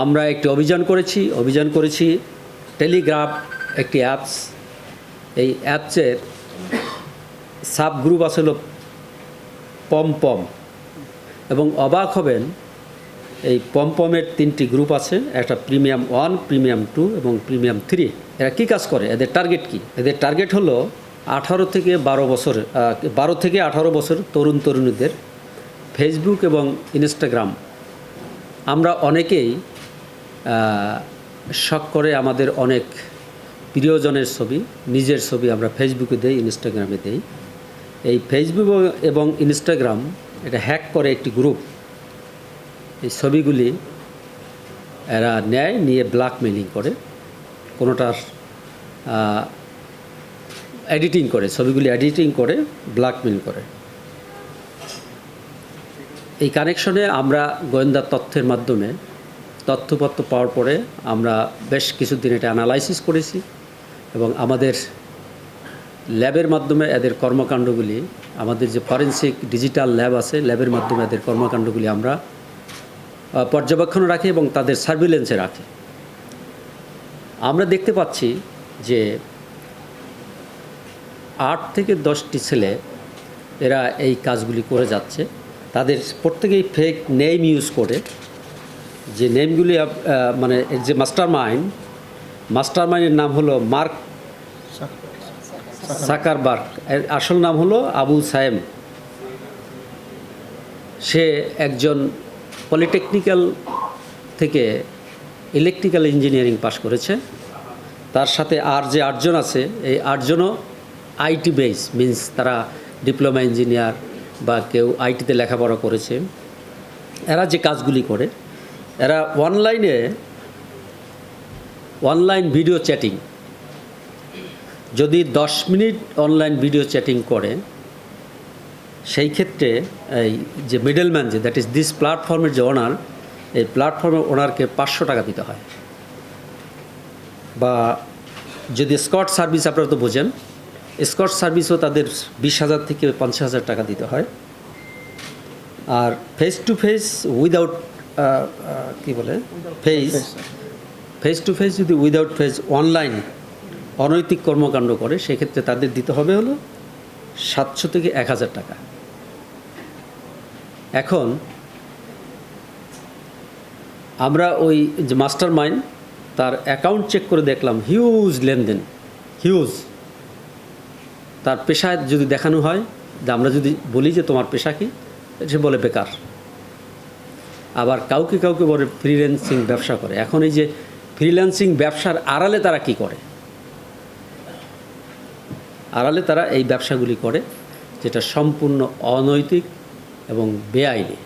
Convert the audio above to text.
আমরা একটি অভিযান করেছি অভিযান করেছি টেলিগ্রাফ একটি অ্যাপস এই অ্যাপসের সাব গ্রুপ আছে হলো পম পম এবং অবাক হবেন, এই পমপমের তিনটি গ্রুপ আছে, একটা প্রিমিয়াম ওয়ান প্রিমিয়াম টু এবং প্রিমিয়াম থ্রি এরা কী কাজ করে? এদের টার্গেট কি? এদের টার্গেট হলো আঠারো থেকে বারো বছর বারো থেকে আঠারো বছর তরুণ তরুণীদের ফেসবুক এবং ইনস্টাগ্রাম আমরা অনেকেই শখ করে আমাদের অনেক প্রিয়জনের ছবি, নিজের ছবি আমরা ফেসবুকে দেই ইনস্টাগ্রামে দেই। এই ফেসবুক এবং ইনস্টাগ্রাম এটা হ্যাক করে একটি গ্রুপ এই ছবিগুলি এরা নেয়, নিয়ে ব্ল্যাকমেলিং করে। কোনোটার এডিটিং করে, ছবিগুলি এডিটিং করে ব্ল্যাকমেল করে। এই কানেকশনে আমরা গোয়েন্দা তথ্যের মাধ্যমে তথ্যপত্র পাওয়ার পরে আমরা বেশ কিছুদিন এটা অ্যানালাইসিস করেছি এবং আমাদের ল্যাবের মাধ্যমে এদের কর্মকাণ্ডগুলি, আমাদের যে ফরেন্সিক ডিজিটাল ল্যাব আছে, ল্যাবের মাধ্যমে এদের কর্মকাণ্ডগুলি আমরা পর্যবেক্ষণে রাখি এবং তাদের সার্ভিলেন্সে রাখি। আমরা দেখতে পাচ্ছি যে আট থেকে দশটি ছেলে এরা এই কাজগুলি করে যাচ্ছে। তাদের প্রত্যেকেই ফেক নেম ইউজ করে। যে নেমগুলি মানে এর যে মাস্টার মাইন্ড মাস্টার মাইন্ডের নাম হলো মার্ক সাকারবার্গ। এর আসল নাম হলো আবু সায়েম। সে একজন পলিটেকনিক্যাল থেকে ইলেকট্রিক্যাল ইঞ্জিনিয়ারিং পাশ করেছে। তার সাথে আর যে আটজন আছে, এই আটজনও আইটি বেস, মিন্স তারা ডিপ্লোমা ইঞ্জিনিয়ার বা কেউ আইটিতে লেখাপড়া করেছে। এরা যে কাজগুলি করে এরা অনলাইনে, অনলাইন ভিডিও চ্যাটিং। যদি দশ মিনিট অনলাইন ভিডিও চ্যাটিং করে, সেই ক্ষেত্রে এই যে মিডলম্যান যে দ্যাট ইজ দিস প্ল্যাটফর্মের যে ওনার এই প্ল্যাটফর্মের ওনারকে পাঁচশো টাকা দিতে হয়। বা যদি স্কট সার্ভিস আপনারা তো বোঝেন স্কট সার্ভিসও তাদের বিশ হাজার থেকে পঞ্চাশ হাজার টাকা দিতে হয়। আর ফেস টু ফেস উইদাউট কী বলে? ফেস ফেস টু ফেস যদি উইদাউট ফেস অনলাইন অনৈতিক কর্মকাণ্ড করে সেক্ষেত্রে তাদের দিতে হবে হলো সাতশো থেকে এক হাজার টাকা। এখন আমরা ওই যে মাস্টার মাইন্ড তার অ্যাকাউন্ট চেক করে দেখলাম হিউজ লেনদেন হিউজ তার পেশায় যদি দেখানো হয় যে আমরা যদি বলি যে তোমার পেশা কি সে বলে বেকার। আবার কাউকে কাউকে বলে ফ্রিল্যান্সিং ব্যবসা করে। এখন এই যে ফ্রিল্যান্সিং ব্যবসার আড়ালে তারা কি করে? আড়ালে তারা এই ব্যবসাগুলি করে যেটা সম্পূর্ণ অনৈতিক এবং বেআইনি।